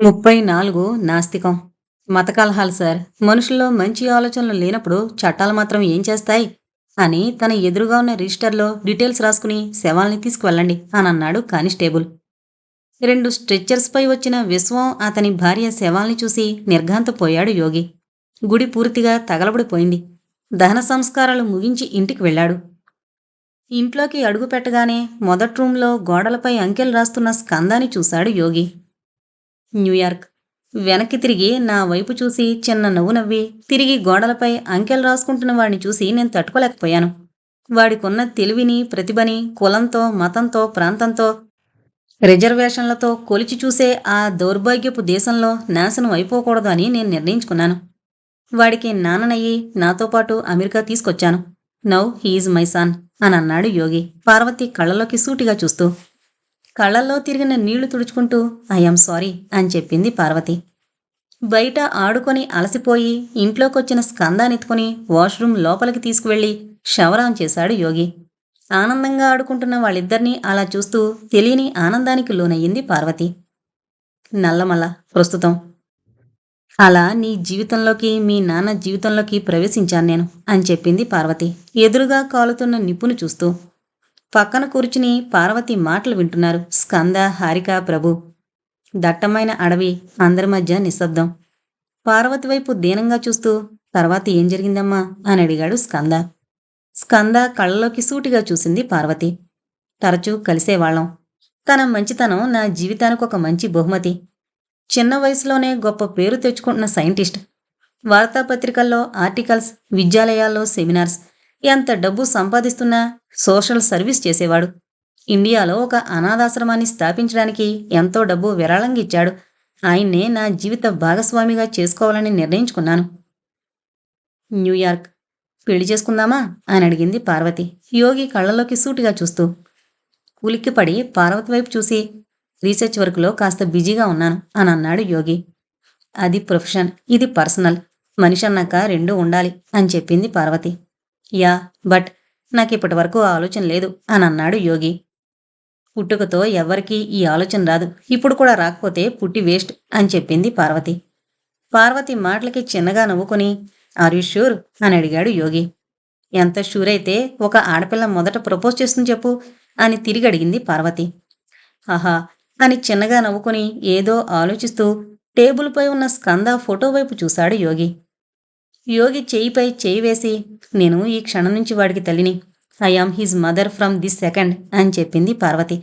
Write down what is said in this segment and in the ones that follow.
ముప్పై నాలుగు నాస్తికం. మత కలహాలు సార్. మనుషుల్లో మంచి ఆలోచనలు లేనప్పుడు చట్టాలు మాత్రం ఏం చేస్తాయి? అని తన ఎదురుగా ఉన్న రిజిస్టర్లో డీటెయిల్స్ రాసుకుని శవాల్ని తీసుకువెళ్ళండి అని అన్నాడు కానిస్టేబుల్. రెండు స్ట్రెచ్చర్స్పై వచ్చిన విశ్వం అతని భార్య శవాల్ని చూసి నిర్ఘాంతపోయాడు యోగి. గుడి పూర్తిగా తగలబడిపోయింది. దహన సంస్కారాలు ముగించి ఇంటికి వెళ్ళాడు. ఇంట్లోకి అడుగు పెట్టగానే మొదటి రూంలో గోడలపై అంకెలు రాస్తున్న స్కందాన్ని చూశాడు యోగి. న్యూయార్క్ వెనక్కి తిరిగి నా వైపు చూసి చిన్న నవ్వు నవ్వి తిరిగి గోడలపై అంకెలు రాసుకుంటున్న వాడిని చూసి నేను తట్టుకోలేకపోయాను. వాడికున్న తెలివిని ప్రతిభని కులంతో మతంతో ప్రాంతంతో రిజర్వేషన్లతో కొలిచి చూసే ఆ దౌర్భాగ్యపు దేశంలో నాశనం అయిపోకూడదు అని నేను నిర్ణయించుకున్నాను. వాడికి నాన్ననయ్యి నాతో పాటు అమెరికా తీసుకొచ్చాను. నౌ హీఈజ్ మై సన్ అని అన్నాడు యోగి పార్వతి కళ్ళలోకి సూటిగా చూస్తూ. కళ్ళల్లో తిరిగిన నీళ్ళు తుడుచుకుంటూ ఐఎమ్ సారీ అని చెప్పింది పార్వతి. బయట ఆడుకొని అలసిపోయి ఇంట్లోకొచ్చిన స్కందానెత్తుకుని వాష్రూమ్ లోపలికి తీసుకువెళ్ళి షవరాం చేశాడు యోగి. ఆనందంగా ఆడుకుంటున్న వాళ్ళిద్దరినీ అలా చూస్తూ తెలియని ఆనందానికి లోనయ్యింది పార్వతి. నల్లమల్ల ప్రస్తుతం. అలా నీ జీవితంలోకి మీ నాన్న జీవితంలోకి ప్రవేశించాను నేను అని చెప్పింది పార్వతి. ఎదురుగా కాలుతున్న నిప్పును చూస్తూ. పక్కన కూర్చుని పార్వతి మాటలు వింటున్నారు. స్కంద హారిక ప్రభు. దట్టమైన అడవి అందరి మధ్య నిశ్శబ్దం. పార్వతి వైపు దీనంగా చూస్తూ తర్వాత ఏం జరిగిందమ్మా? అని అడిగాడు స్కంద. స్కంద కళ్ళలోకి సూటిగా చూసింది పార్వతి. తరచూ కలిసేవాళ్ళం. తన మంచితనం నా జీవితానికి ఒక మంచి బహుమతి. చిన్న వయసులోనే గొప్ప పేరు తెచ్చుకుంటున్న సైంటిస్ట్. వార్తాపత్రికల్లో ఆర్టికల్స్ విద్యాలయాల్లో సెమినార్స్ ఎంత డబ్బు సంపాదిస్తున్నా సోషల్ సర్వీస్ చేసేవాడు. ఇండియాలో ఒక అనాథాశ్రమాన్ని స్థాపించడానికి ఎంతో డబ్బు విరాళంగా ఇచ్చాడు. ఆయన్నే నా జీవిత భాగస్వామిగా చేసుకోవాలని నిర్ణయించుకున్నాను. న్యూయార్క్. పెళ్ళి చేసుకుందామా? అని అడిగింది పార్వతి. యోగి కళ్ళలోకి సూటిగా చూస్తూ. ఉలిక్కిపడి పార్వతి వైపు చూసి రీసెర్చ్ వర్క్లో కాస్త బిజీగా ఉన్నాను అని అన్నాడు యోగి. అది ప్రొఫెషన్ ఇది పర్సనల్. మనిషి అన్నాక రెండూ ఉండాలి అని చెప్పింది పార్వతి. యా బట్ నాకు ఇప్పటివరకు ఆ ఆలోచన లేదు అని అన్నాడు యోగి. పుట్టుకతో ఎవ్వరికీ ఈ ఆలోచన రాదు. ఇప్పుడు కూడా రాకపోతే పుట్టి వేస్ట్ అని చెప్పింది పార్వతి. పార్వతి మాటలకి చిన్నగా నవ్వుకొని ఆర్ యు షూర్ అని అడిగాడు యోగి. ఎంత షూర్ అయితే ఒక ఆడపిల్ల మొదట ప్రపోజ్ చేస్తుంది చెప్పు అని తిరిగి అడిగింది పార్వతి. ఆహా అని చిన్నగా నవ్వుకుని ఏదో ఆలోచిస్తూ టేబుల్పై ఉన్న స్కంద ఫోటో వైపు చూశాడు యోగి. యోగి చేయిపై చేయి వేసి నేను ఈ క్షణం నుంచి వాడికి తల్లిని. I am his mother from this second అని చెప్పింది పార్వతి.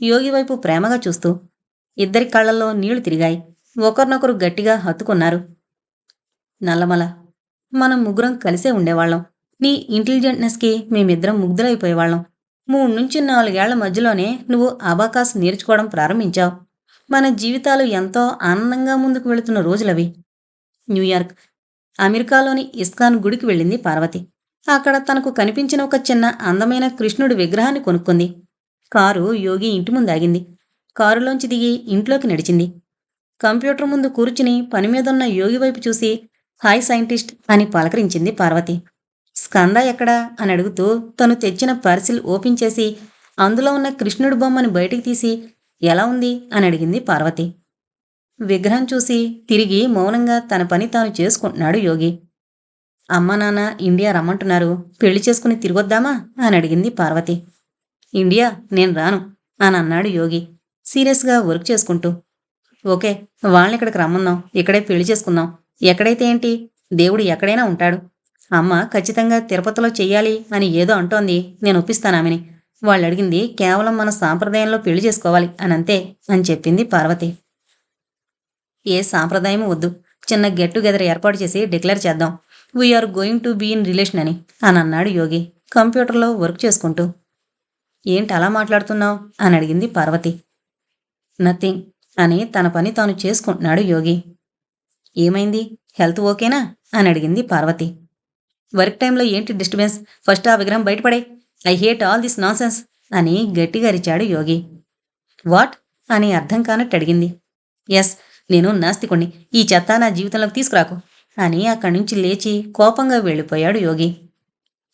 యోగి వైపు ప్రేమగా చూస్తూ ఇద్దరి కళ్ళల్లో నీళ్ళు తిరిగాయి. ఒకరినొకరు గట్టిగా హత్తుకున్నారు. నల్లమల మనం ముగ్గురం కలిసే ఉండేవాళ్ళం. నీ ఇంటెలిజెంట్నెస్కి మేమిద్దరం ముగ్ధులైపోయేవాళ్ళం. మూడు నుంచి నాలుగేళ్ళ మధ్యలోనే నువ్వు అబాకాస్ నేర్చుకోవడం ప్రారంభించావు. మన జీవితాలు ఎంతో ఆనందంగా ముందుకు వెళుతున్న రోజులవి. న్యూయార్క్ అమెరికాలోని ఇస్కాన్ గుడికి వెళ్ళింది పార్వతి. అక్కడ తనకు కనిపించిన ఒక చిన్న అందమైన కృష్ణుడి విగ్రహాన్ని కొనుక్కుంది. కారు యోగి ఇంటి ముందు ఆగింది. కారులోంచి దిగి ఇంట్లోకి నడిచింది. కంప్యూటర్ ముందు కూర్చుని పని మీదున్న యోగి వైపు చూసి హాయ్ సైంటిస్ట్ అని పలకరించింది పార్వతి. స్కంద ఎక్కడా? అని అడుగుతూ తను తెచ్చిన పార్సిల్ ఓపెన్ చేసి అందులో ఉన్న కృష్ణుడి బొమ్మని బయటికి తీసి ఎలా ఉంది? అని అడిగింది పార్వతి. విగ్రహం చూసి తిరిగి మౌనంగా తన పని తాను చేసుకుంటున్నాడు యోగి. అమ్మ నాన్న ఇండియా రమ్మంటున్నారు. పెళ్ళి చేసుకుని తిరిగొద్దామా? అని అడిగింది పార్వతి. ఇండియా నేను రాను అని అన్నాడు యోగి సీరియస్గా వర్క్ చేసుకుంటూ. ఓకే వాళ్ళని ఇక్కడికి రమ్మందాం. ఇక్కడే పెళ్ళి చేసుకుందాం. ఎక్కడైతే ఏంటి? దేవుడు ఎక్కడైనా ఉంటాడు. అమ్మ ఖచ్చితంగా తిరుపతిలో చెయ్యాలి అని ఏదో అంటోంది. నేను ఒప్పిస్తాను ఆమెని. వాళ్ళు అడిగింది కేవలం మన సాంప్రదాయంలో పెళ్ళి చేసుకోవాలి అని అంతే అని చెప్పింది పార్వతి. ఏ సాంప్రదాయం వద్దు. చిన్న గెట్ టుగెదర్ ఏర్పాటు చేసి డిక్లేర్ చేద్దాం. We are going to be in relation అని అని అన్నాడు యోగి. కంప్యూటర్లో వర్క్ చేసుకుంటూ. ఏంటి అలా మాట్లాడుతున్నావు? అని అడిగింది పార్వతి. నథింగ్ అని తన పని తాను చేసుకుంటున్నాడు యోగి. ఏమైంది? హెల్త్ ఓకేనా? అని అడిగింది పార్వతి. వర్క్ టైంలో ఏంటి డిస్టర్బెన్స్ ఫస్ట్ ఆ విగ్రహం బయటపడే. I hate all this nonsense అని గట్టిగా అరిచాడు యోగి. వాట్ అని అర్థం కానట్టు అడిగింది. ఎస్ నేను నాస్తికుణ్ణి. ఈ చెత్త నా జీవితంలోకి తీసుకురాకు. అని అక్కడి నుంచి లేచి కోపంగా వెళ్ళిపోయాడు యోగి.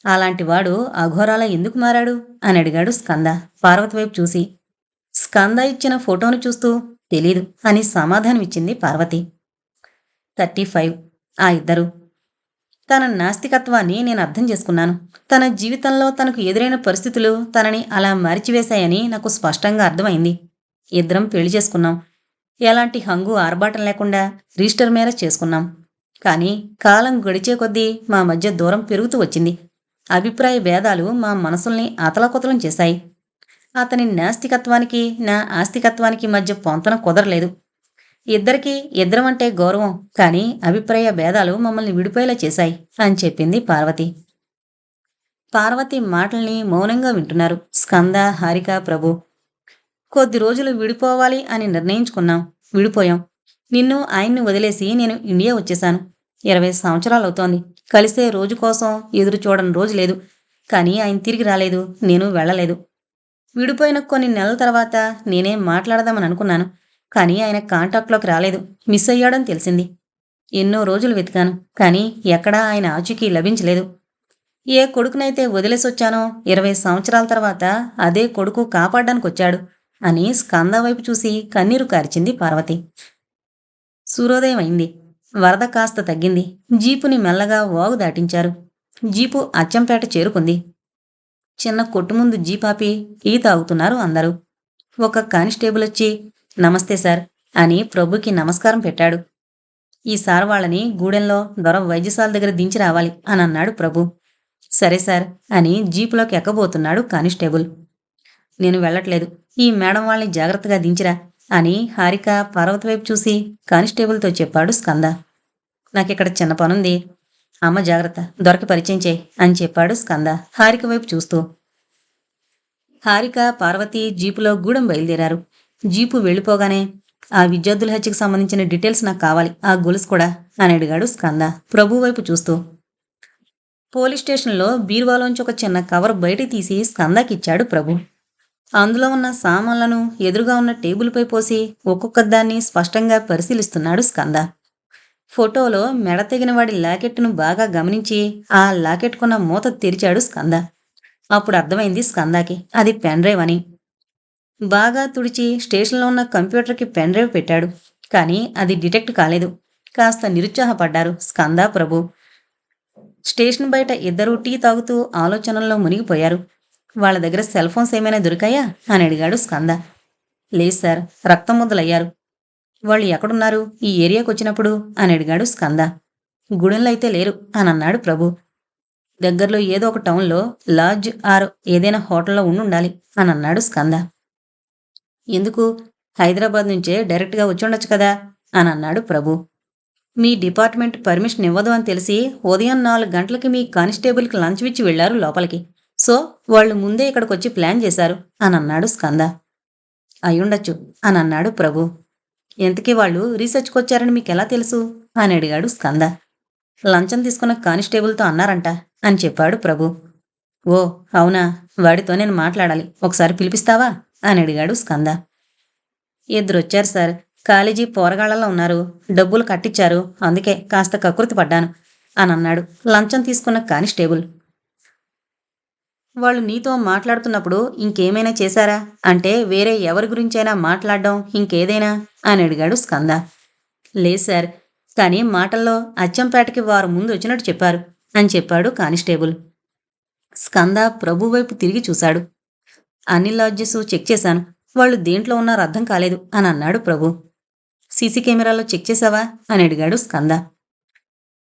అలాంటి వాడు అఘోరాల ఎందుకు మారాడు? అని అడిగాడు స్కంద. పార్వతి వైపు చూసి స్కంద ఇచ్చిన ఫోటోను చూస్తూ తెలీదు అని సమాధానమిచ్చింది పార్వతి. Thirty five. ఆ ఇద్దరు. తన నాస్తికత్వాన్ని నేను అర్థం చేసుకున్నాను. తన జీవితంలో తనకు ఎదురైన పరిస్థితులు తనని అలా మరిచివేశాయని నాకు స్పష్టంగా అర్థమైంది. ఇద్దరం పెళ్ళి చేసుకున్నాం. ఎలాంటి హంగు ఆర్భాటం లేకుండా రిజిస్టర్ మ్యారేజ్ చేసుకున్నాం. కానీ కాలం గడిచే కొద్దీ మా మధ్య దూరం పెరుగుతూ వచ్చింది. అభిప్రాయ భేదాలు మా మనసుల్ని అతలకుతలం చేశాయి. అతని నాస్తికత్వానికి నా ఆస్తికత్వానికి మధ్య పొంతన కుదరలేదు. ఇద్దరికీ ఇద్దరం అంటే గౌరవం కానీ అభిప్రాయ భేదాలు మమ్మల్ని విడిపోయేలా చేశాయి అని చెప్పింది పార్వతి. పార్వతి మాటల్ని మౌనంగా వింటున్నారు. స్కంద హారిక ప్రభు కొద్ది రోజులు విడిపోవాలి అని నిర్ణయించుకున్నాం. విడిపోయాం. నిన్ను ఆయన్ని వదిలేసి నేను ఇండియా వచ్చేశాను. ఇరవై సంవత్సరాలు అవుతోంది కలిసే రోజు కోసం ఎదురు చూడని రోజు లేదు. కానీ ఆయన తిరిగి రాలేదు. నేను వెళ్ళలేదు. విడిపోయిన కొన్ని నెలల తర్వాత నేనే మాట్లాడదామని అనుకున్నాను. కానీ ఆయన కాంటాక్ట్లోకి రాలేదు. మిస్ అయ్యాడని తెలిసింది. ఎన్నో రోజులు వెతికాను. కానీ ఎక్కడా ఆయన ఆచూకీ లభించలేదు. ఏ కొడుకునైతే వదిలేసొచ్చానో ఇరవై సంవత్సరాల తర్వాత అదే కొడుకు కాపాడడానికి వచ్చాడు అని స్కంద వైపు చూసి కన్నీరు కార్చింది పార్వతి. సూర్యోదయం అయింది వరద కాస్త తగ్గింది. జీపుని మెల్లగా వాగు దాటించారు. జీపు అచ్చంపేట చేరుకుంది. చిన్న కొట్టు ముందు జీపాపి టీ తాగుతున్నారు అందరూ. ఒక కానిస్టేబుల్ వచ్చి నమస్తే సార్ అని ప్రభుకి నమస్కారం పెట్టాడు. ఈసారి వాళ్ళని గూడెంలో దొర వైద్యశాల దగ్గర దించి రావాలి అని అన్నాడు ప్రభు. సరే సార్ అని జీపులోకి ఎక్కబోతున్నాడు కానిస్టేబుల్. నేను వెళ్ళట్లేదు. ఈ మేడం వాళ్ళని జాగ్రత్తగా దించిరా అని హారిక పార్వతి వైపు చూసి కానిస్టేబుల్తో చెప్పాడు స్కంద. నాకిక్కడ చిన్న పనుంది. అమ్మ జాగ్రత్త దొరకి పరిచయం చేయి అని చెప్పాడు స్కంద హారిక వైపు చూస్తూ. హారిక పార్వతి జీపులో గూడెం బయలుదేరారు. జీపు వెళ్ళిపోగానే ఆ విద్యార్థుల హత్యకు సంబంధించిన డీటెయిల్స్ నాకు కావాలి ఆ గొలుసు కూడా అని అడిగాడు స్కంద ప్రభు వైపు చూస్తూ. పోలీస్ స్టేషన్లో బీరువాలోంచి ఒక చిన్న కవర్ బయట తీసి స్కందాకిచ్చాడు ప్రభు. అందులో ఉన్న సామాన్లను ఎదురుగా ఉన్న టేబుల్పై పోసి ఒక్కొక్క దాన్ని స్పష్టంగా పరిశీలిస్తున్నాడు స్కంద. ఫోటోలో మెడ తెగిన వాడి లాకెట్ను బాగా గమనించి ఆ లాకెట్కున్న మూత తెరిచాడు స్కంద. అప్పుడు అర్థమైంది స్కందాకి అది పెన్ డ్రైవ్ అని. బాగా తుడిచి స్టేషన్లో ఉన్న కంప్యూటర్కి పెన్ డ్రైవ్ పెట్టాడు. కానీ అది డిటెక్ట్ కాలేదు. కాస్త నిరుత్సాహపడ్డారు స్కంద ప్రభు. స్టేషన్ బయట ఇద్దరూ టీ తాగుతూ ఆలోచనల్లో మునిగిపోయారు. వాళ్ళ దగ్గర సెల్ ఫోన్స్ ఏమైనా దొరికాయా? అని అడిగాడు స్కంద. లేదు సార్ రక్తం ముద్దలయ్యారు వాళ్ళు ఎక్కడున్నారు? ఈ ఏరియాకు వచ్చినప్పుడు? అని అడిగాడు స్కంద. గుడెంలో అయితే లేరు అని అన్నాడు ప్రభు. దగ్గరలో ఏదో ఒక టౌన్లో లాడ్జ్ ఆర్ ఏదైనా హోటల్లో ఉండుండాలి అని అన్నాడు స్కంద. ఎందుకు? హైదరాబాద్ నుంచే డైరెక్ట్గా వచ్చి ఉండొచ్చు కదా అని అన్నాడు ప్రభు. మీ డిపార్ట్మెంట్ పర్మిషన్ ఇవ్వదు అని తెలిసి ఉదయం నాలుగు గంటలకి మీ కానిస్టేబుల్కి లంచ్ ఇచ్చి వెళ్ళారు లోపలికి. సో వాళ్ళు ముందే ఇక్కడికి వచ్చి ప్లాన్ చేశారు. అని అన్నాడు స్కంద. అయ్యుండొచ్చు అని అన్నాడు ప్రభు. ఎంతకీ వాళ్ళు రీసెర్చ్కి వచ్చారని మీకు ఎలా తెలుసు? అని అడిగాడు స్కంద. లంచం తీసుకున్న కానిస్టేబుల్తో అన్నారంట అని చెప్పాడు ప్రభు. ఓ అవునా? వాడితో నేను మాట్లాడాలి. ఒకసారి పిలిపిస్తావా? అని అడిగాడు స్కంద. ఇద్దరొచ్చారు సార్. కాలేజీ పోరగాళ్ళలో ఉన్నారు. డబ్బులు కట్టించారు అందుకే కాస్త కకృతి పడ్డాను అని అన్నాడు లంచం తీసుకున్న కానిస్టేబుల్. వాళ్ళు నీతో మాట్లాడుతున్నప్పుడు ఇంకేమైనా చేశారా? అంటే వేరే ఎవరి గురించైనా మాట్లాడడం ఇంకేదైనా? అని అడిగాడు స్కంద. లేదు సార్ కానీ మాటల్లో అచ్చంపేటకి వారు ముందు వచ్చినట్టు చెప్పారు అని చెప్పాడు కానిస్టేబుల్. స్కంద ప్రభు వైపు తిరిగి చూశాడు. అన్ని లాడ్జెస్ చెక్ చేశాను. వాళ్ళు దేంట్లో ఉన్నారో అర్థం కాలేదు అని అన్నాడు ప్రభు. సీసీ కెమెరాలో చెక్ చేసావా అని అడిగాడు స్కంద.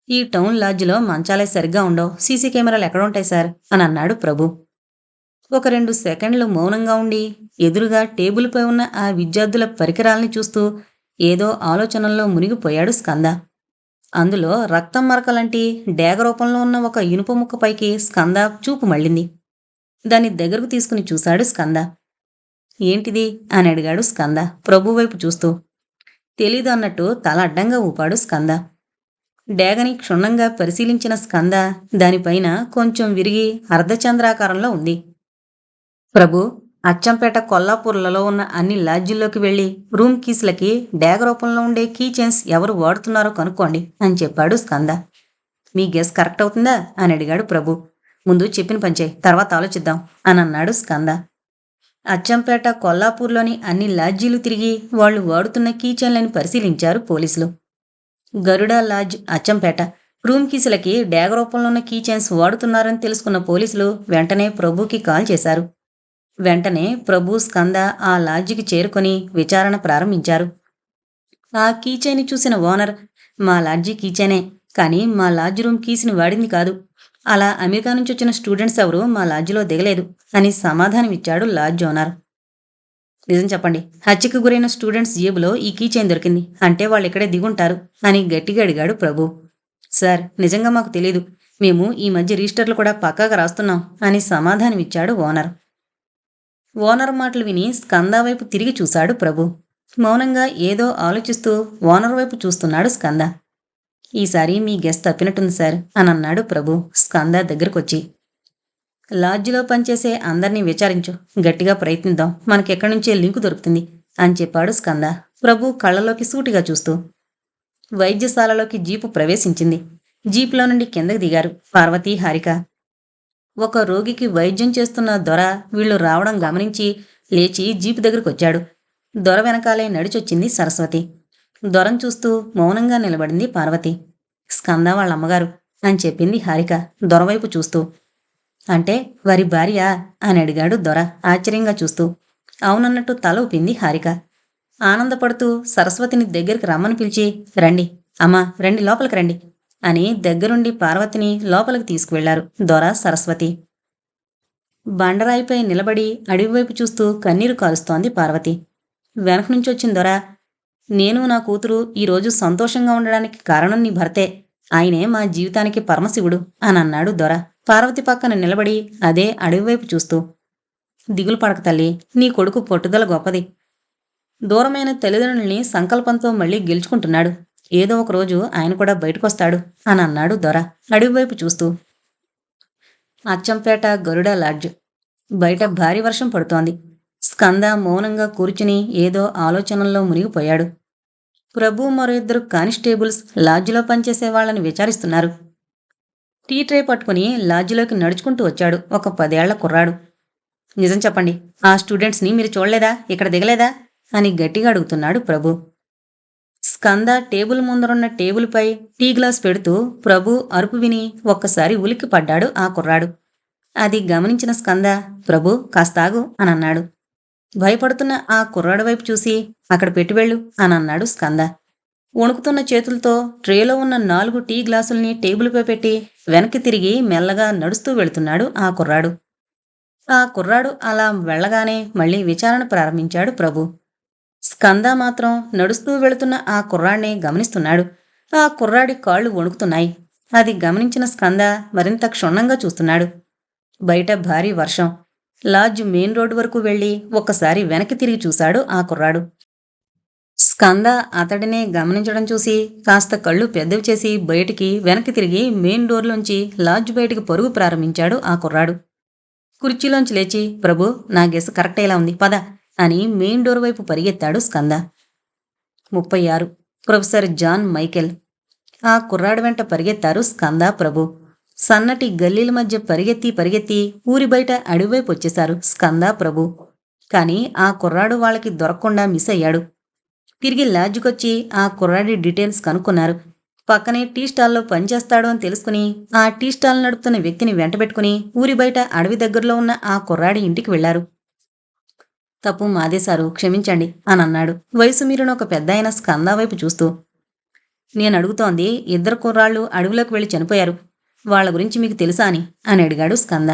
ఈ టౌన్ లాడ్జ్లో మంచాలే సరిగ్గా ఉండవు. సీసీ కెమెరాలు ఎక్కడ ఉంటాయి సార్? అని అన్నాడు ప్రభు. ఒక రెండు సెకండ్లు మౌనంగా ఉండి ఎదురుగా టేబుల్పై ఉన్న ఆ విద్యార్థుల పరికరాల్ని చూస్తూ ఏదో ఆలోచనల్లో మునిగిపోయాడు స్కంద. అందులో రక్తం మరకలాంటి డేగ రూపంలో ఉన్న ఒక ఇనుప ముక్కపైకి స్కంద చూపు మళ్ళింది. దాన్ని దగ్గరకు తీసుకుని చూశాడు స్కంద. ఏంటిది? అని అడిగాడు స్కంద. ప్రభు వైపు చూస్తూ. తెలీదు అన్నట్టు తల అడ్డంగా ఊపాడు స్కంద. డేగని క్షుణ్ణంగా పరిశీలించిన స్కంద దానిపైన కొంచెం విరిగి అర్ధచంద్రాకారంలో ఉంది. ప్రభు అచ్చంపేట కొల్లాపూర్లలో ఉన్న అన్ని లాడ్జిల్లోకి వెళ్ళి రూమ్ కీస్లకి డేగ రూపంలో ఉండే కీ చైన్స్ ఎవరు వాడుతున్నారో కనుక్కోండి అని చెప్పాడు స్కంద. మీ గెస్ కరెక్ట్ అవుతుందా? అని అడిగాడు ప్రభు. ముందు చెప్పిన పంచే తర్వాత ఆలోచిద్దాం అని అన్నాడు స్కంద. అచ్చంపేట కొల్లాపూర్లోని అన్ని లాడ్జీలు తిరిగి వాళ్ళు వాడుతున్న కీచెన్లని పరిశీలించారు పోలీసులు. గరుడా లాడ్జ్ అచ్చంపేట. రూమ్ కీసులకి డ్యాగ్ రూపంలో ఉన్న కీచైన్స్ వాడుతున్నారని తెలుసుకున్న పోలీసులు వెంటనే ప్రభుకి కాల్ చేశారు. వెంటనే ప్రభు స్కంద ఆ లాడ్జికి చేరుకొని విచారణ ప్రారంభించారు. ఆ కీచైని చూసిన ఓనర్ మా లాడ్జి కీచైనే కానీ మా లాడ్జ్ రూమ్ కీస్ని వాడింది కాదు. అలా అమెరికా నుంచి వచ్చిన స్టూడెంట్స్ ఎవరు మా లాడ్జిలో దిగలేదు అని సమాధానం ఇచ్చాడు లాడ్జ్ ఓనర్. నిజం చెప్పండి. హత్యకు గురైన స్టూడెంట్స్ జేబులో ఈ కీచైన్ దొరికింది. అంటే వాళ్ళు ఇక్కడే దిగుంటారు అని గట్టిగా అడిగాడు ప్రభు. సార్ నిజంగా మాకు తెలీదు. మేము ఈ మధ్య రిజిస్టర్లు కూడా పక్కాగా రాస్తున్నాం అని సమాధానం ఇచ్చాడు ఓనర్. ఓనర్ మాటలు విని స్కంద వైపు తిరిగి చూశాడు ప్రభు. మౌనంగా ఏదో ఆలోచిస్తూ ఓనర్ వైపు చూస్తున్నాడు స్కంద. ఈసారి మీ గెస్ట్ తప్పినట్టుంది సార్ అని అన్నాడు ప్రభు. స్కంద దగ్గరకొచ్చి. లాడ్జిలో పనిచేసే అందరినీ విచారించు. గట్టిగా ప్రయత్నిద్దాం. మనకెక్కడి నుంచే లింకు దొరుకుతుంది అని చెప్పాడు స్కంద. ప్రభు కళ్ళలోకి సూటిగా చూస్తూ వైద్యశాలలోకి జీపు ప్రవేశించింది. జీపులో నుండి కిందకి దిగారు పార్వతి హారిక. ఒక రోగికి వైద్యం చేస్తున్న దొర వీళ్ళు రావడం గమనించి లేచి జీపు దగ్గరకు వచ్చాడు దొర వెనకాలే నడిచొచ్చింది సరస్వతి. దొరం చూస్తూ మౌనంగా నిలబడింది పార్వతి. స్కంద వాళ్ళ అమ్మగారు అని చెప్పింది హారిక దొరవైపు చూస్తూ. అంటే వారి భార్య అని అడిగాడు దొర ఆశ్చర్యంగా చూస్తూ. అవునన్నట్టు తల ఊపింది హారిక. ఆనందపడుతూ సరస్వతిని దగ్గరికి రమ్మని పిలిచి రండి అమ్మా రండి లోపలికి రండి అని దగ్గరుండి పార్వతిని లోపలికి తీసుకువెళ్ళారు దొర సరస్వతి. బండరాయిపై నిలబడి అడవివైపు చూస్తూ కన్నీరు కారుస్తోంది పార్వతి. వెనక నుంచి వచ్చిన దొర నేను నా కూతురు ఈరోజు సంతోషంగా ఉండడానికి కారణం నీ భర్తే. ఆయనే మా జీవితానికి పరమశివుడు అని అన్నాడు దొర. పార్వతి పక్కన నిలబడి అదే అడవివైపు చూస్తూ దిగులు పడక తల్లి నీ కొడుకు పట్టుదల గొప్పది. దూరమైన తల్లిదండ్రుల్ని సంకల్పంతో మళ్ళీ గెలుచుకుంటున్నాడు. ఏదో ఒక రోజు ఆయన కూడా బయటకొస్తాడు అని అన్నాడు దొర. అడవివైపు చూస్తూ అచ్చంపేట గరుడ లాడ్జ్. బయట భారీ వర్షం పడుతోంది. స్కంద మౌనంగా కూర్చుని ఏదో ఆలోచనల్లో మునిగిపోయాడు. ప్రభు మరో ఇద్దరు కానిస్టేబుల్స్ లాడ్జిలో పనిచేసే వాళ్ళని విచారిస్తున్నారు. టీ ట్రే పట్టుకుని లాడ్జిలోకి నడుచుకుంటూ వచ్చాడు ఒక పదేళ్ళ కుర్రాడు. నిజం చెప్పండి ఆ స్టూడెంట్స్ని మీరు చూడలేదా? ఇక్కడ దిగలేదా? అని గట్టిగా అడుగుతున్నాడు ప్రభు. స్కంద టేబుల్ ముందరున్న టేబుల్పై టీ గ్లాస్ పెడుతూ ప్రభు అరుపు విని ఒక్కసారి ఉలిక్కి పడ్డాడు ఆ కుర్రాడు. అది గమనించిన స్కంద ప్రభు కాస్తాగు అని అన్నాడు భయపడుతున్న ఆ కుర్రాడు వైపు చూసి అక్కడ పెట్టి వెళ్ళు అని అన్నాడు స్కంద. వణుకుతున్న చేతులతో ట్రేలో ఉన్న నాలుగు టీ గ్లాసుల్ని టేబుల్పై పెట్టి వెనక్కి తిరిగి మెల్లగా నడుస్తూ వెళుతున్నాడు ఆ కుర్రాడు. ఆ కుర్రాడు అలా వెళ్ళగానే మళ్ళీ విచారణ ప్రారంభించాడు ప్రభు. స్కంద మాత్రం నడుస్తూ వెళుతున్న ఆ కుర్రాడిని గమనిస్తున్నాడు. ఆ కుర్రాడి కాళ్ళు వణుకుతున్నాయి. అది గమనించిన స్కంద మరింత క్షుణ్ణంగా చూస్తున్నాడు. బయట భారీ వర్షం. లాడ్జ్ మెయిన్ రోడ్డు వరకు వెళ్ళి ఒక్కసారి వెనక్కి తిరిగి చూశాడు ఆ కుర్రాడు. స్కంద అతడినే గమనించడం చూసి కాస్త కళ్ళు పెద్దవి చేసి బయటికి వెనక్కి తిరిగి మెయిన్ డోర్లోంచి లాడ్జ్ బయటికి పరుగు ప్రారంభించాడు ఆ కుర్రాడు. కుర్చీలోంచి లేచి ప్రభు నా గెస్ కరెక్టేలా ఉంది పద అని మెయిన్ డోర్ వైపు పరిగెత్తాడు స్కంద. ముప్పై ఆరు. Professor John Michael. ఆ కుర్రాడు వెంట పరిగెత్తారు స్కంద ప్రభు. సన్నటి గల్లీల మధ్య పరిగెత్తి పరిగెత్తి ఊరి బయట అడివైపు వచ్చేశారు స్కంద ప్రభు. కానీ ఆ కుర్రాడు వాళ్ళకి దొరకకుండా మిస్ అయ్యాడు. తిరిగి లాడ్జ్కొచ్చి ఆ కుర్రాడి డీటెయిల్స్ కనుక్కున్నారు. పక్కనే టీ స్టాల్లో పనిచేస్తాడు అని తెలుసుకుని ఆ టీ స్టాల్ నడుపుతున్న వ్యక్తిని వెంటబెట్టుకుని ఊరి బయట అడవి దగ్గరలో ఉన్న ఆ కుర్రాడి ఇంటికి వెళ్ళారు తప్పు మాదే సారు క్షమించండి అని అన్నాడు. వయసు మీరిన ఒక పెద్ద ఆయన స్కందా వైపు చూస్తూ నేను అడుగుతోంది ఇద్దరు కుర్రాళ్ళు అడవిలోకి వెళ్ళి చనిపోయారు. వాళ్ళ గురించి మీకు తెలుసా అని అని అడిగాడు స్కంద.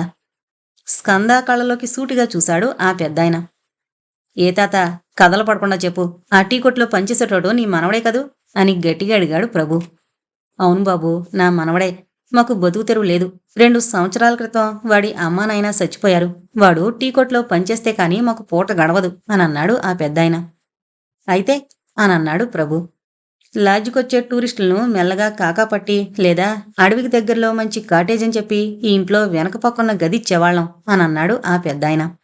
స్కంద కళ్ళలోకి సూటిగా చూశాడు ఆ పెద్దాయన ఏ తాత కథలు పడకుండా చెప్పు. ఆ టీ కొట్లో పనిచేసేటోడు నీ మనవడే కదూ? అని గట్టిగా అడిగాడు ప్రభు. అవును బాబు నా మనవడే. మాకు బతుకు తెరువు లేదు. రెండు సంవత్సరాల క్రితం వాడి అమ్మా నాయన చచ్చిపోయారు. వాడు టీ కొట్లో పనిచేస్తే కానీ మాకు పూట గడవదు అని అన్నాడు ఆ పెద్దాయన. అయితే అని అన్నాడు ప్రభు. లాడ్జ్కొచ్చే టూరిస్టులను మెల్లగా కాకాపట్టి లేదా అడవికి దగ్గరలో మంచి కాటేజ్ అని చెప్పి ఈ ఇంట్లో వెనక పక్కన్న గది ఇచ్చేవాళ్ళం అని అన్నాడు ఆ పెద్దాయన.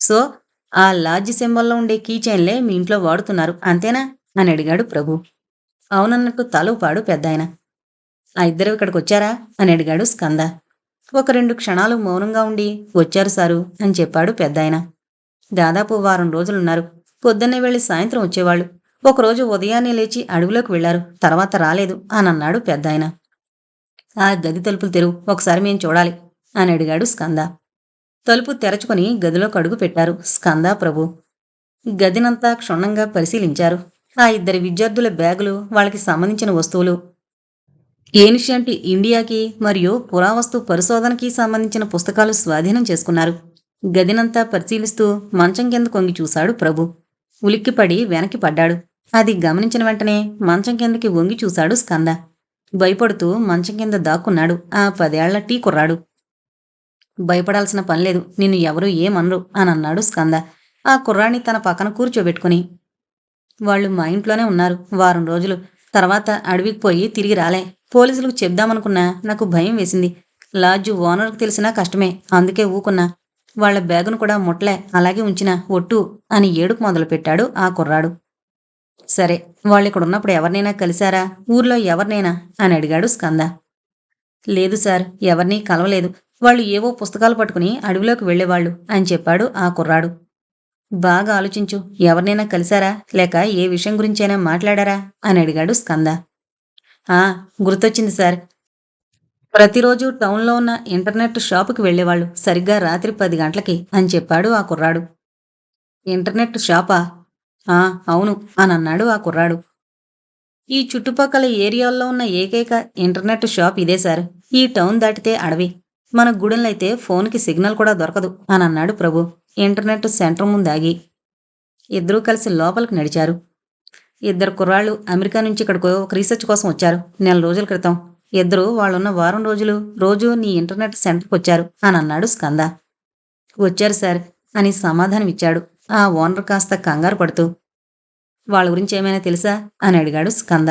సో ఆ లాడ్జ్ సింబల్లో ఉండే కీచైన్లే మీ ఇంట్లో వాడుతున్నారు అంతేనా? అని అడిగాడు ప్రభు. అవునన్నట్టు తలుపాడు పెద్దాయన. ఆ ఇద్దరు ఇక్కడికి వచ్చారా అని అడిగాడు స్కంద. ఒక రెండు క్షణాలు మౌనంగా ఉండి వచ్చారు సారు అని చెప్పాడు పెద్దాయన. దాదాపు వారం రోజులున్నారు. పొద్దున్నే వెళ్ళి సాయంత్రం వచ్చేవాళ్ళు. ఒకరోజు ఉదయాన్నే లేచి అడవిలోకి వెళ్ళారు తర్వాత రాలేదు అని అన్నాడు పెద్దాయన. ఆ గది తలుపులు తెరువు ఒకసారి మేము చూడాలి అని అడిగాడు స్కంద. తలుపు తెరచుకొని గదిలోకి అడుగు పెట్టారు స్కందా ప్రభు. గదినంతా క్షుణ్ణంగా పరిశీలించారు. ఆ ఇద్దరి విద్యార్థుల బ్యాగులు వాళ్ళకి సంబంధించిన వస్తువులు. ఏన్షియంట్ ఇండియాకి మరియు పురావస్తు పరిశోధనకి సంబంధించిన పుస్తకాలు స్వాధీనం చేసుకున్నారు. గదినంతా పరిశీలిస్తూ మంచం కింద కొంగి చూశాడు ప్రభు. ఉలిక్కిపడి వెనక్కి పడ్డాడు. అది గమనించిన వెంటనే మంచం కిందకి వంగి చూశాడు స్కంద. భయపడుతూ మంచం కింద దాక్కున్నాడు. ఆ పదేళ్ళ టీ కుర్రాడు. భయపడాల్సిన పనిలేదు నిన్ను ఎవరూ ఏమనరు అని అన్నాడు స్కంద. ఆ కుర్రాన్ని తన పక్కన కూర్చోబెట్టుకుని వాళ్ళు మా ఇంట్లోనే ఉన్నారు. వారం రోజులు. తర్వాత అడవికి పోయి తిరిగి రాలే. పోలీసులకు చెప్దామనుకున్నా నాకు భయం వేసింది. లాడ్జ్ ఓనర్కు తెలిసినా కష్టమే. అందుకే ఊకున్నా. వాళ్ళ బ్యాగును కూడా ముట్లే అలాగే ఉంచిన. ఒట్టు అని ఏడుపు మొదలుపెట్టాడు ఆ కుర్రాడు. సరే వాళ్ళు ఇక్కడ ఉన్నప్పుడు ఎవరినైనా కలిశారా? ఊర్లో ఎవరినైనా? అని అడిగాడు స్కంద. లేదు సార్ ఎవరినీ కలవలేదు. వాళ్ళు ఏవో పుస్తకాలు పట్టుకుని అడవిలోకి వెళ్ళేవాళ్ళు అని చెప్పాడు ఆ కుర్రాడు. బాగా ఆలోచించు ఎవరినైనా కలిశారా? లేక ఏ విషయం గురించైనా మాట్లాడారా? అని అడిగాడు స్కంద. ఆ గుర్తొచ్చింది సార్. ప్రతిరోజు టౌన్లో ఉన్న ఇంటర్నెట్ షాపుకి వెళ్ళేవాళ్ళు సరిగ్గా రాత్రి పది గంటలకి అని చెప్పాడు ఆ కుర్రాడు. ఇంటర్నెట్ షాపా? ఆ అవును అని అన్నాడు ఆ కుర్రాడు. ఈ చుట్టుపక్కల ఏరియాల్లో ఉన్న ఏకైక ఇంటర్నెట్ షాప్ ఇదే సార్. ఈ టౌన్ దాటితే అడవి. మన గుడెంలో అయితే ఫోన్కి సిగ్నల్ కూడా దొరకదు అని అన్నాడు ప్రభు. ఇంటర్నెట్ సెంటర్ ముందు ఆగి ఇద్దరూ కలిసి లోపలికి నడిచారు. ఇద్దరు కుర్రాళ్ళు అమెరికా నుంచి ఇక్కడికి ఒక రీసెర్చ్ కోసం వచ్చారు. నెల రోజుల క్రితం. ఇద్దరు వాళ్ళున్న వారం రోజులు రోజు నీ ఇంటర్నెట్ సెంటర్కి వచ్చారు అని అన్నాడు స్కంద. వచ్చారు సార్ అని సమాధానం ఇచ్చాడు. ఆ ఓనర్ కాస్త కంగారు పడుతూ వాళ్ళ గురించి ఏమైనా తెలుసా? అని అడిగాడు స్కంద.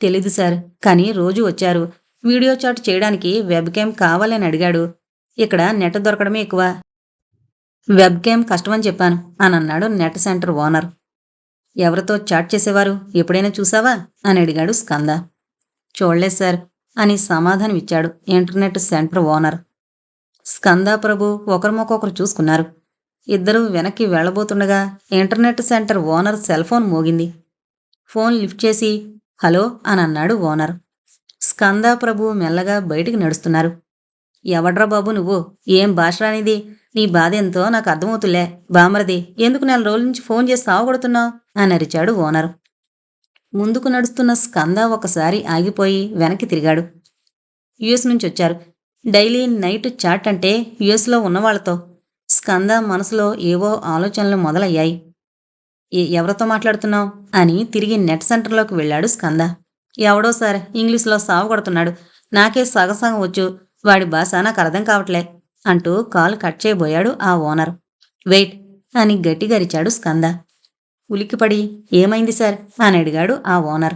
తెలీదు సార్ కానీ రోజు వచ్చారు. వీడియో చాట్ చేయడానికి వెబ్ క్యామ్ కావాలని అడిగాడు. ఇక్కడ నెట్ దొరకడమే ఎక్కువ. వెబ్ క్యామ్ కష్టమని చెప్పాను అని అన్నాడు నెట్ సెంటర్ ఓనర్ ఎవరితో చాట్ చేసేవారు? ఎప్పుడైనా చూసావా? అని అడిగాడు స్కంద. చూడలేదు సార్ అని సమాధానం ఇచ్చాడు internet centre owner Skanda Prabhu ఒకరిమొకొకరు చూసుకున్నారు. ఇద్దరూ వెనక్కి వెళ్ళబోతుండగా internet centre owner cell phone మోగింది. ఫోన్ లిఫ్ట్ చేసి హలో అని అన్నాడు ఓనర్ స్కందాప్రభు మెల్లగా బయటికి నడుస్తున్నారు. ఎవడ్రా బాబు నువ్వు? ఏం భాష రానిది నీ బాధ ఎంతో నాకు అర్థమవుతులే. బామరది ఎందుకు నెల రోజుల నుంచి ఫోన్ చేసి సావగొడుతున్నావు అని అరిచాడు ఓనర్. ముందుకు నడుస్తున్న స్కంద ఒకసారి ఆగిపోయి వెనక్కి తిరిగాడు. యుఎస్ నుంచి వచ్చారు. డైలీ నైట్ చాట్ అంటే యుఎస్లో ఉన్నవాళ్ళతో. స్కంద మనసులో ఏవో ఆలోచనలు మొదలయ్యాయి. ఎవరితో మాట్లాడుతున్నావు? అని తిరిగి నెట్ సెంటర్లోకి వెళ్ళాడు స్కంద. ఎవడో సార్ ఇంగ్లీష్లో సాగు కొడుతున్నాడు. నాకే సగసగం వచ్చు. వాడి భాష నాకు అర్థం కావట్లే అంటూ కాల్ కట్ చేయబోయాడు ఆ ఓనర్. వెయిట్ అని గట్టిగరిచాడు స్కంద. ఉలిక్కిపడి ఏమైంది సార్? అని అడిగాడు ఆ ఓనర్.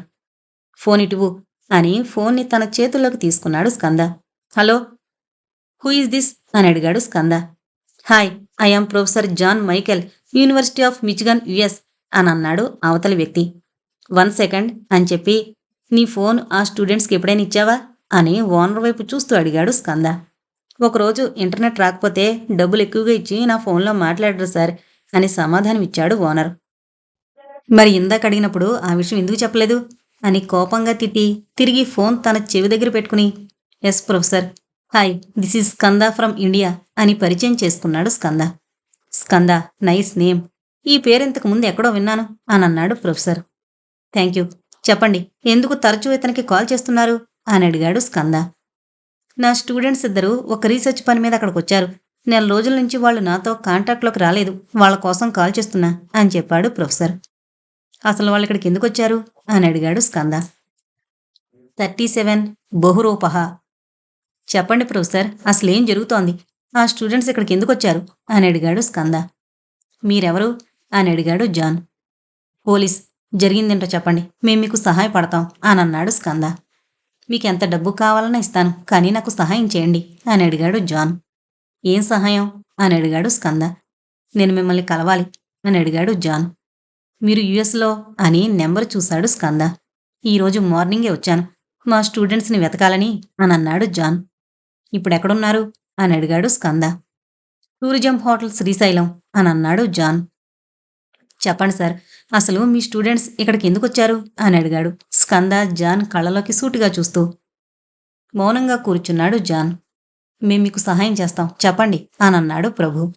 ఫోన్ ఇటువు అని ఫోన్ని తన చేతుల్లోకి తీసుకున్నాడు Skanda. Hello? Who is this? అని అడిగాడు Skanda. Hi I'm professor John Michael university of Michigan US అని అన్నాడు అవతలి వ్యక్తి. వన్ సెకండ్ అని చెప్పి నీ ఫోన్ ఆ స్టూడెంట్స్కి ఎప్పుడైనా ఇచ్చావా? అని ఓనర్ వైపు చూస్తూ అడిగాడు స్కంద. ఒకరోజు ఇంటర్నెట్ రాకపోతే డబ్బులు ఎక్కువగా ఇచ్చి నా ఫోన్లో మాట్లాడరు సార్ అని సమాధానం ఇచ్చాడు ఓనర్. మరి ఇందాక అడిగినప్పుడు ఆ విషయం ఎందుకు చెప్పలేదు? అని కోపంగా తిట్టి తిరిగి ఫోన్ తన చెవి దగ్గర పెట్టుకుని yes professor hi this is Skanda from India అని పరిచయం చేసుకున్నాడు స్కంద. Skanda nice name. ఈ పేరు ఇంతకు ముందు ఎక్కడో విన్నాను అని అన్నాడు ప్రొఫెసర్. Thank you. చెప్పండి ఎందుకు తరచూ ఇతనికి కాల్ చేస్తున్నారు? అని అడిగాడు స్కంద. నా స్టూడెంట్స్ ఇద్దరు ఒక రీసెర్చ్ పని మీద అక్కడికి వచ్చారు నెల రోజుల నుంచి వాళ్ళు నాతో కాంటాక్ట్లోకి రాలేదు. వాళ్ళ కోసం కాల్ చేస్తున్నా అని చెప్పాడు ప్రొఫెసర్. అసలు వాళ్ళు ఇక్కడికి ఎందుకు వచ్చారు? అని అడిగాడు స్కంద. Thirty seven బహురూపహ. చెప్పండి ప్రొఫెసర్ అసలు ఏం జరుగుతోంది? ఆ స్టూడెంట్స్ ఇక్కడికి ఎందుకు వచ్చారు? అని అడిగాడు స్కంద. మీరెవరు? అని అడిగాడు జాన్. పోలీస్. జరిగిందేంటో చెప్పండి. మేము మీకు సహాయపడతాం అని అన్నాడు స్కంద. మీకు ఎంత డబ్బు కావాలన్నా ఇస్తాను కానీ నాకు సహాయం చేయండి అని అడిగాడు జాన్. ఏం సహాయం? అని అడిగాడు స్కంద. నేను మిమ్మల్ని కలవాలి అని అడిగాడు జాన్. మీరు యుఎస్లో అని నెంబర్ చూశాడు స్కంద. ఈరోజు మార్నింగే వచ్చాను. మా స్టూడెంట్స్ని వెతకాలని అని అన్నాడు జాన్. ఇప్పుడు ఎక్కడున్నారు? అని అడిగాడు స్కంద. టూరిజం హోటల్ శ్రీశైలం అని అన్నాడు జాన్. చెప్పండి సార్ అసలు మీ స్టూడెంట్స్ ఇక్కడికి ఎందుకు వచ్చారు? అని అడిగాడు. స్కంద జాన్ కళ్ళలోకి సూటిగా చూస్తూ. మౌనంగా కూర్చున్నాడు జాన్. మేము మీకు సహాయం చేస్తాం. చెప్పండి అని అన్నాడు ప్రభు.